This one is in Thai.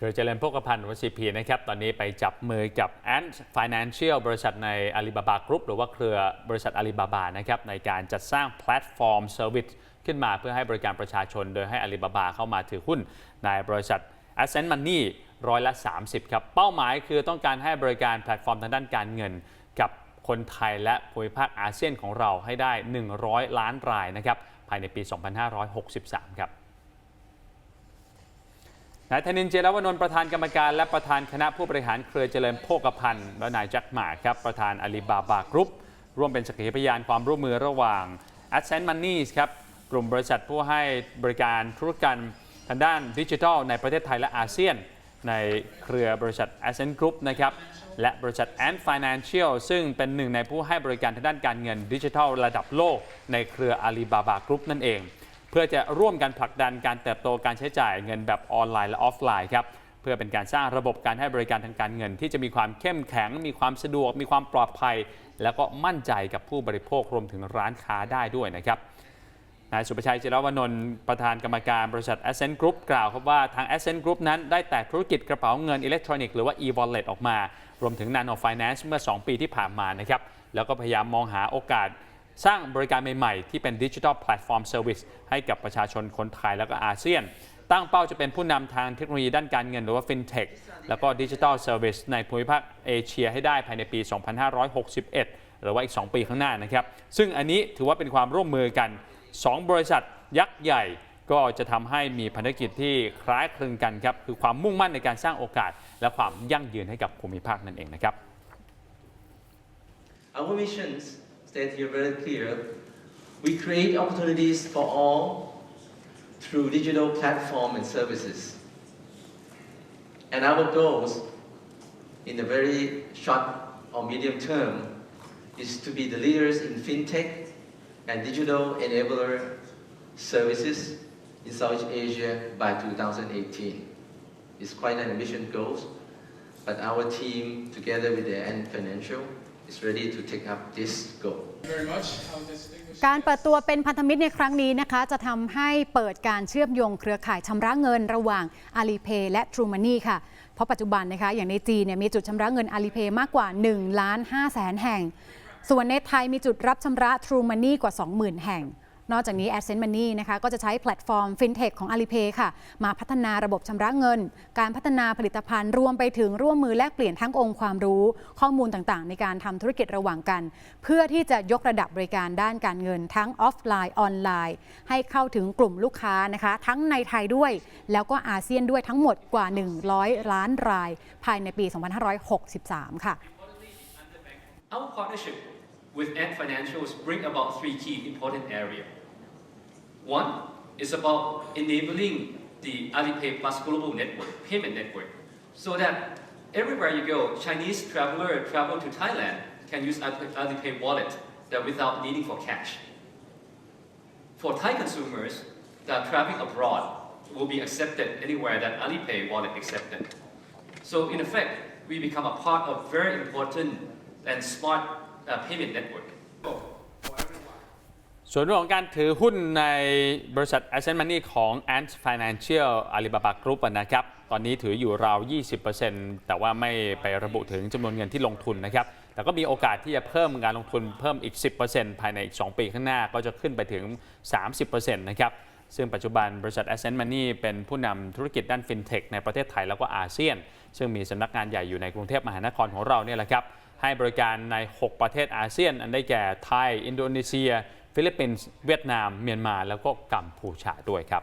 คือเจริญโภคภัณฑ์ว่า CP นะครับ ตอนนี้ไปจับมือกับ Ant Financial บริษัทใน Alibaba Group หรือว่าเครือบริษัท Alibaba นะครับ ในการจัดสร้างแพลตฟอร์มเซอร์วิสขึ้นมาเพื่อให้บริการประชาชน โดยให้ Alibaba เข้ามาถือหุ้นในบริษัท Ascent Money ร้อยละ 30 ครับ เป้าหมายคือต้องการให้บริการแพลตฟอร์มทางด้านการเงิน กับคนไทยและภูมิภาคอาเซียนของเราให้ได้ 100 ล้านรายนะครับภายในปี 2563 ครับ นายธนินเจรวนนท์ประธานกรรมการและประธานคณะผู้บริหารเครือเจริญโภคภัณฑ์และนายแจ็คหมาครับประธานอาลีบาบากรุ๊ปร่วมเป็นสักขีพยานความร่วมมือระหว่าง a d s e n t Money ครับกลุ่มบริษัทผู้ให้บริการธุรกรรมทางด้านดิจิทัลในประเทศไทยและอาเซียน ในเครือบริษัท a s c e n t Group นะครับและบริษัท Ant Financial ซึ่งเป็นหนึ่งในผู้ให้บริการทางด้านการเงินดิจิทัลระดับโลก ในเครือ Alibaba Group นั่นเอง เพื่อจะร่วมกันผลักดันการเติบโตการใช้จ่ายเงินแบบออนไลน์และออฟไลน์ครับเพื่อเป็นการสร้างระบบการให้บริการทางการเงิน ที่จะมีความเข้มแข็ง มีความสะดวก มีความปลอดภัย แล้วก็มั่นใจกับผู้บริโภครวมถึงร้านค้าได้ด้วยนะครับนายสุประชัยจิรวนนท์ประธานกรรมการบริษัท Ascent Group กล่าวครับว่าทาง Ascent Group นั้นได้แตกธุรกิจกระเป๋าเงินอิเล็กทรอนิกส์หรือว่า e-wallet ออกมา รวมถึง Nano Finance เมื่อ 2 ปีที่ผ่านมานะครับแล้วก็พยายามมองหาโอกาส สร้างบริการใหม่ๆ ที่เป็นดิจิทัลแพลตฟอร์มเซอร์วิสให้กับประชาชนคนไทยแล้วก็อาเซียน ตั้งเป้าจะเป็นผู้นำทางเทคโนโลยีด้านการเงินหรือว่า FinTech แล้วก็ดิจิทัลเซอร์วิสในภูมิภาคเอเชียให้ได้ภายในปี 2561 หรือว่าอีก 2 ปีข้างหน้านะครับ ซึ่งอันนี้ถือว่าเป็นความร่วมมือกัน 2 บริษัทยักษ์ใหญ่ก็จะทำให้มีภารกิจที่คล้ายคลึงกันครับ คือความมุ่งมั่นในการสร้างโอกาส และความยั่งยืนให้กับภูมิภาคนั่นเองนะครับ Our missions state here very clear. We create opportunities for all through digital platform and services. And our goals in the very short or medium term is to be the leaders in fintech and digital enabler services in Southeast Asia by 2018. It's quite an ambitious goal, but our team, together with the Ant Financial, is ready to take up this goal. very much. Our distinguished การเปิดตัวเป็นพันธมิตรในครั้งนี้นะคะ จะทำให้เปิดการเชื่อมโยงเครือข่ายชำระเงินระหว่าง Alipay และ True Money ค่ะ เพราะปัจจุบันนะคะอย่างในจีนเนี่ยมีจุดชำระเงิน Alipay มากกว่า1ล้าน5แสนแห่ง ส่วนในไทยมีจุดรับชำระ True Money กว่า 20,000 แห่ง นอกจากนี้ Ascent Money นะคะก็จะใช้แพลตฟอร์ม FinTech ของ Alipay ค่ะ มาพัฒนาระบบชำระเงิน การพัฒนาผลิตภัณฑ์รวมไปถึงร่วมมือแลกเปลี่ยนทั้งองค์ความรู้ ข้อมูลต่างๆ ในการทำธุรกิจระหว่างกัน เพื่อที่จะยกระดับบริการด้านการเงินทั้งออฟไลน์ออนไลน์ ให้เข้าถึงกลุ่มลูกค้านะคะ ทั้งในไทยด้วย แล้วก็อาเซียนด้วยทั้งหมดกว่า 100 ล้านราย ภายในปี 2563 ค่ะ Our partnership with Ant Financials bring about three key important areas. One is about enabling the Alipay Plus global network, payment network, so that everywhere you go, Chinese traveler travel to Thailand can use Alipay wallet that without needing for cash. For Thai consumers that are traveling abroad will be accepted anywhere that Alipay wallet accepted. So in effect, we become a part of very important and smart uh, payment network. ส่วนเรื่องของการถือหุ้นในบริษัท Ascent Money ของ Ant Financial Alibaba Group นะครับ ตอนนี้ถืออยู่ราว 20%แต่ว่าไม่ไประบุถึงจำนวนเงินที่ลงทุนนะครับ แต่ก็มีโอกาสที่จะเพิ่มการลงทุนเพิ่มอีก 10%ภายในอีก 2 ปีข้างหน้าก็จะขึ้นไปถึง 30%นะครับ ซึ่งปัจจุบันบริษัท Ascent Money เป็นผู้นำธุรกิจด้าน FinTech ในประเทศไทยแล้วก็อาเซียน ซึ่งมีสำนักงานใหญ่อยู่ในกรุงเทพมหานครของเราเนี่ยแหละครับ ให้บริการใน 6 ประเทศอาเซียน อันได้แก่ไทย อินโดนีเซีย ฟิลิปปินส์เวียดนาม เมียนมา แล้วก็กัมพูชาด้วยครับ